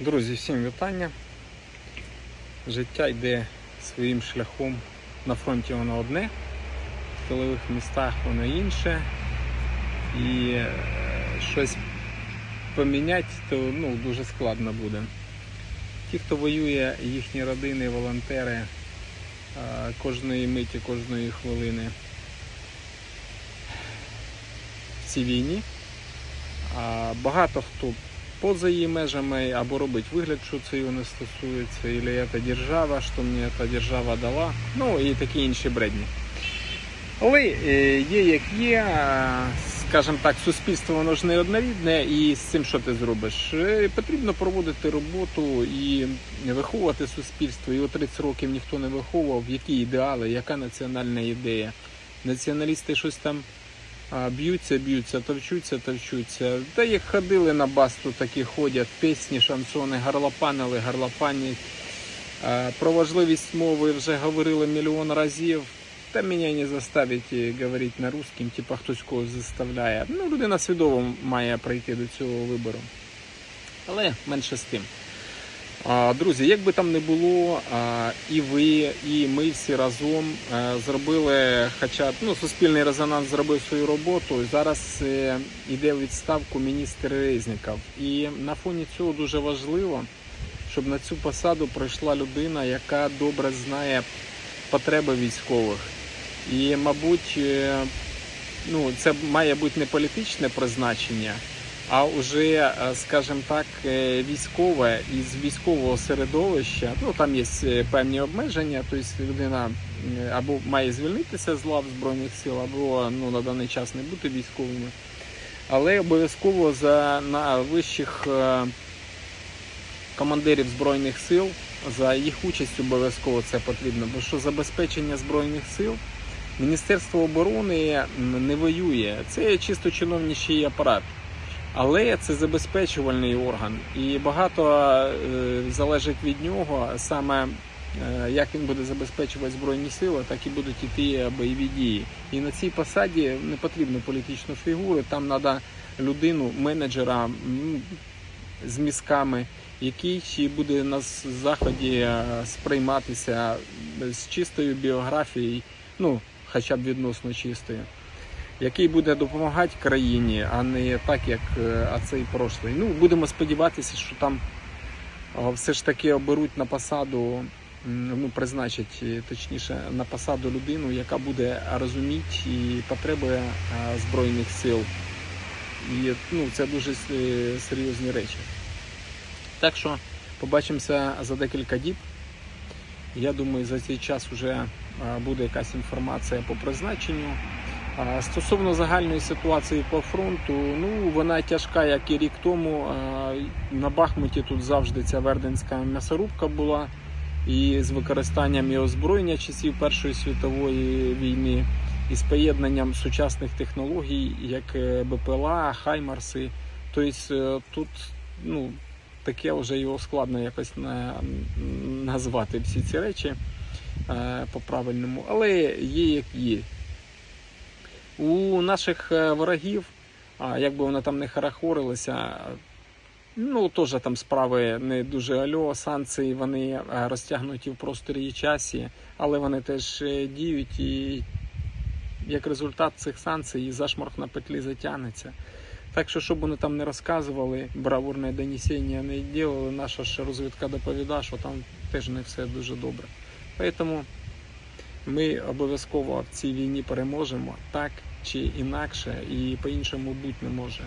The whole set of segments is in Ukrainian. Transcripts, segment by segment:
Друзі, всім вітання. Життя йде своїм шляхом. На фронті воно одне, в тилових містах воно інше. І е, щось поміняти то ну, дуже складно буде. Ті, хто воює, їхні родини, волонтери е, кожної миті, кожної хвилини в цій війні. Багато хто поза її межами або робить вигляд, що це його не стосується, або це держава, що мені ця держава дала, ну і такі інші бредні. Але е, є як є, скажімо так, суспільство воно ж не однорідне, і з цим що ти зробиш? Е, Потрібно проводити роботу і виховувати суспільство. Його 30 років ніхто не виховував, які ідеали, яка національна ідея. Націоналісти щось там б'ються, б'ються, товчуться, товчуться. Та як ходили на басту, так і ходять. Пісні, шансони, гарлопанили, гарлопанять. Про важливість мови вже говорили мільйон разів. Та мене не заставить говорити на русском, типа хтось когось заставляє. Ну, людина свідомо має прийти до цього вибору. Але менше з тим. Друзі, як би там не було, і ви, і ми всі разом е, зробили, хоча ну, суспільний резонанс зробив свою роботу. Зараз е, йде у відставку міністр Резніков. І на фоні цього дуже важливо, щоб на цю посаду прийшла людина, яка добре знає потреби військових. І, мабуть, е, ну, це має бути не політичне призначення, а вже, скажімо так, е, військове із військового середовища. Ну там є е, певні обмеження, тобто людина або має звільнитися з лав збройних сил, або ну на даний час не бути військовими. Але обов'язково за на вищих е, командирів збройних сил за їх участь обов'язково це потрібно, бо що забезпечення збройних сил. Міністерство оборони не воює. Це чисто чиновничий апарат. Але це забезпечувальний орган, і багато е, залежить від нього саме е, як він буде забезпечувати збройні сили, так і будуть іти бойові дії. І на цій посаді не потрібно політичну фігуру, там треба людину, менеджера з мізками, який буде на заході е, сприйматися з чистою біографією, ну хоча б відносно чистою який буде допомагати країні, а не так, як е, цей прошлий. Ну, будемо сподіватися, що там все ж таки оберуть на посаду, ну, призначать е, точніше на посаду людину, яка буде розуміти і потреби е, Збройних сил. І ну, це дуже е, серйозні речі. Так що побачимося за декілька діб. Я думаю, за цей час вже буде якась інформація по призначенню. Стосовно загальної ситуації по фронту, ну вона тяжка, як і рік тому. На Бахмуті тут завжди ця верденська м'ясорубка була, і з використанням і озброєння часів Першої світової війни, і з поєднанням сучасних технологій, як е, БПЛА, Хаймарси. Тобто е, тут ну, таке вже його складно якось на, назвати всі ці речі е, по-правильному, але є як є. У наших е, ворогів, як би вони там не харахорилися, ну теж там справи не дуже альо, санкції вони е, розтягнуті в просторі і часі, але вони теж е, діють і як результат цих санкцій зашморг на петлі затягнеться. Так що, щоб вони там не розказували, бравурне донесення не робили, наша ж розвідка доповіда, що там теж не все дуже добре. Тому ми обов'язково в цій війні переможемо так чи інакше, і по-іншому бути не може.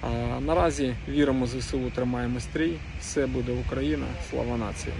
А наразі віримо ЗСУ, тримаємо стрій. Все буде Україна, слава нації.